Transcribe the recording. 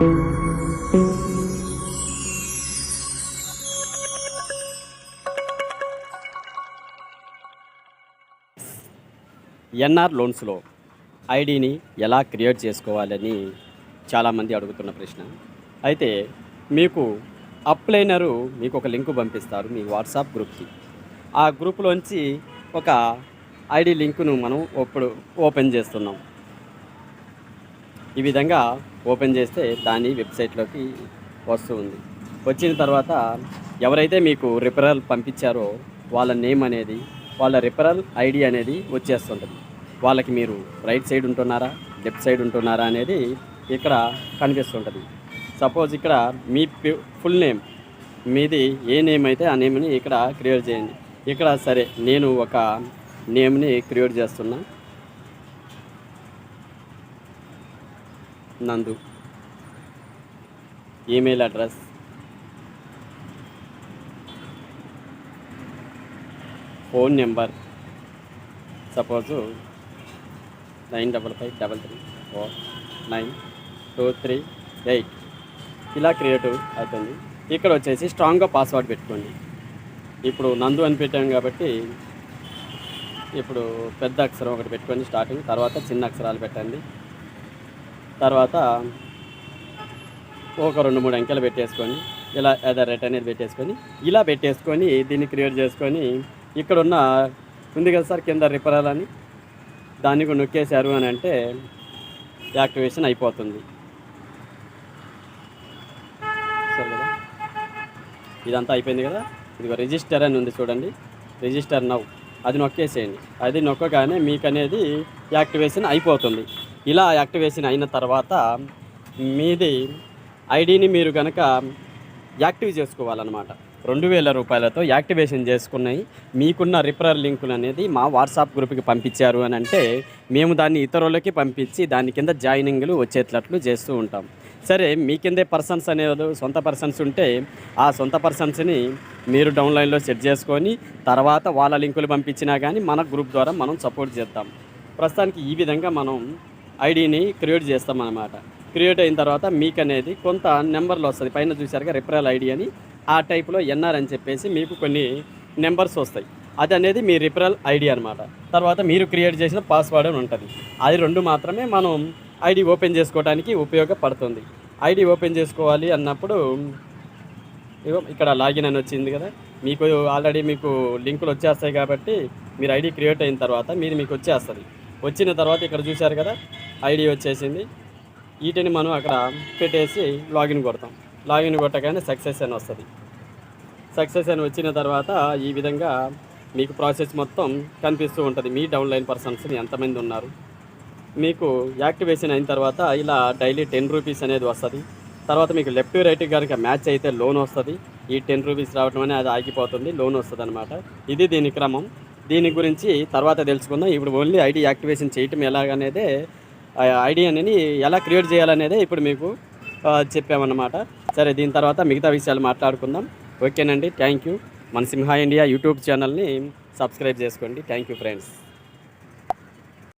NR లోన్స్లో ఐడిని ఎలా create చేసుకోవాలని చాలామంది అడుగుతున్న ప్రశ్న. అయితే మీకు అప్లైనరు మీకు ఒక లింక్ పంపిస్తారు మీ వాట్సాప్ గ్రూప్కి. ఆ గ్రూప్లోంచి ఒక ఐడి లింకును మనం ఇప్పుడు ఓపెన్ చేస్తున్నాం. ఈ విధంగా ఓపెన్ చేస్తే దాని వెబ్సైట్లోకి వస్తుంది వచ్చిన తర్వాత ఎవరైతే మీకు రిఫరల్ పంపించారో వాళ్ళ నేమ్ అనేది వాళ్ళ రిఫరల్ ఐడి అనేది వచ్చేస్తుంటుంది. వాళ్ళకి మీరు రైట్ సైడ్ ఉంటున్నారా లెఫ్ట్ సైడ్ ఉంటున్నారా అనేది ఇక్కడ కనిపిస్తుంటుంది. సపోజ్ ఇక్కడ మీ ఫుల్ నేమ్ మీది ఏ నేమ్ అయితే ఆ నేమ్ని ఇక్కడ క్రియేట్ చేయండి. ఇక్కడ సరే నేను ఒక నేమ్ని క్రియేట్ చేస్తున్నా. నందు. Email address. Phone number. Suppose nine double five double three four nine two three eight. ఇలా క్రియేట్ అవుతుంది. ఇక్కడ వచ్చేసి స్ట్రాంగ్గా పాస్వర్డ్ పెట్టుకోండి. ఇప్పుడు నందు అని పెట్టాం కాబట్టి ఇప్పుడు పెద్ద అక్షరం ఒకటి పెట్టుకొని స్టార్టింగ్ తర్వాత చిన్న అక్షరాలు పెట్టండి. తర్వాత ఒక రెండు మూడు అంకెలు పెట్టేసుకొని ఇలా ఎదర్ రెట్ అనేది పెట్టేసుకొని ఇలా పెట్టేసుకొని దీన్ని క్రియేట్ చేసుకొని ఇక్కడ ఉన్న ఉంది కదా సార్ కింద రిపరల్ అని దాన్ని కూడా నొక్కేశారు అని అంటే యాక్టివేషన్ అయిపోతుంది. సరే కదా. ఇదంతా అయిపోయింది కదా. ఇదిగో రిజిస్టర్ అని ఉంది చూడండి. రిజిస్టర్ నవ్వు అది నొక్కేసేయండి. అది నొక్కగానే మీకు అనేది యాక్టివేషన్ అయిపోతుంది. ఇలా యాక్టివేషన్ అయిన తర్వాత మీది ఐడిని మీరు కనుక యాక్టివ్ చేసుకోవాలన్నమాట. రెండు వేల రూపాయలతో యాక్టివేషన్ చేసుకున్నాయి. మీకున్న రిఫరల్ లింకులు అనేది మా వాట్సాప్ గ్రూప్కి పంపించారు అని అంటే మేము దాన్ని ఇతరులకి పంపించి దాని కింద జాయినింగ్లు వచ్చేటట్లు చేస్తూ ఉంటాం. సరే మీ కిందే పర్సన్స్ అనేది సొంత పర్సన్స్ ఉంటే ఆ సొంత పర్సన్స్ని మీరు డౌన్లైన్లో సెట్ చేసుకొని తర్వాత వాళ్ళ లింకులు పంపించినా కానీ మన గ్రూప్ ద్వారా మనం సపోర్ట్ చేద్దాం. ప్రస్తుతానికి ఈ విధంగా మనం ఐడిని క్రియేట్ చేస్తాం అన్నమాట క్రియేట్ అయిన తర్వాత మీకు అనేది కొంత నెంబర్లు వస్తుంది. పైన చూసారుగా రిఫరల్ ఐడి అని. ఆ టైప్లో ఎన్ఆర్ అని చెప్పేసి మీకు కొన్ని నెంబర్స్ వస్తాయి. అది అనేది మీ రిఫరల్ ఐడి అనమాట తర్వాత మీరు క్రియేట్ చేసిన పాస్వర్డ్ అని ఉంటుంది. అది రెండు మాత్రమే మనం ఐడి ఓపెన్ చేసుకోవడానికి ఉపయోగపడుతుంది. ఐడి ఓపెన్ చేసుకోవాలి అన్నప్పుడు ఇక్కడ లాగిన్ అని వచ్చింది కదా. మీకు ఆల్రెడీ మీకు లింకులు వచ్చేస్తాయి కాబట్టి మీరు ఐడి క్రియేట్ అయిన తర్వాత మీరు మీకు వచ్చేస్తుంది. వచ్చిన తర్వాత ఇక్కడ చూశారు కదా ఐడి వచ్చేసింది. వీటిని మనం అక్కడ పెట్టేసి లాగిన్ కొడతాం. లాగిన్ కొట్టగానే సక్సెస్ అని వస్తుంది. సక్సెస్ అని వచ్చిన తర్వాత ఈ విధంగా మీకు ప్రాసెస్ మొత్తం కనిపిస్తూ ఉంటుంది. మీ డౌన్లైన్ పర్సన్స్ ఎంతమంది ఉన్నారు. మీకు యాక్టివేషన్ అయిన తర్వాత ఇలా డైలీ టెన్ రూపీస్ అనేది వస్తుంది. తర్వాత మీకు లెఫ్ట్ రైట్ కనుక మ్యాచ్ అయితే లోన్ వస్తుంది. ఈ టెన్ రూపీస్ రావటం అనేది అది ఆగిపోతుంది. లోన్ వస్తుంది అనమాట ఇది దీని క్రమం. దీని గురించి తర్వాత తెలుసుకుందాం. ఇప్పుడు ఓన్లీ ఐడి యాక్టివేషన్ చేయటం ఎలాగనేదే ఐడియా అనేది ఎలా క్రియేట్ చేయాలనేదే ఇప్పుడు మీకు చెప్పామన్నమాట. సరే దీని తర్వాత మిగతా విషయాలు మాట్లాడుకుందాం. ఓకేనండి థ్యాంక్ యూ. మన సింహా ఇండియా యూట్యూబ్ ఛానల్ని సబ్స్క్రైబ్ చేసుకోండి. Thank you friends.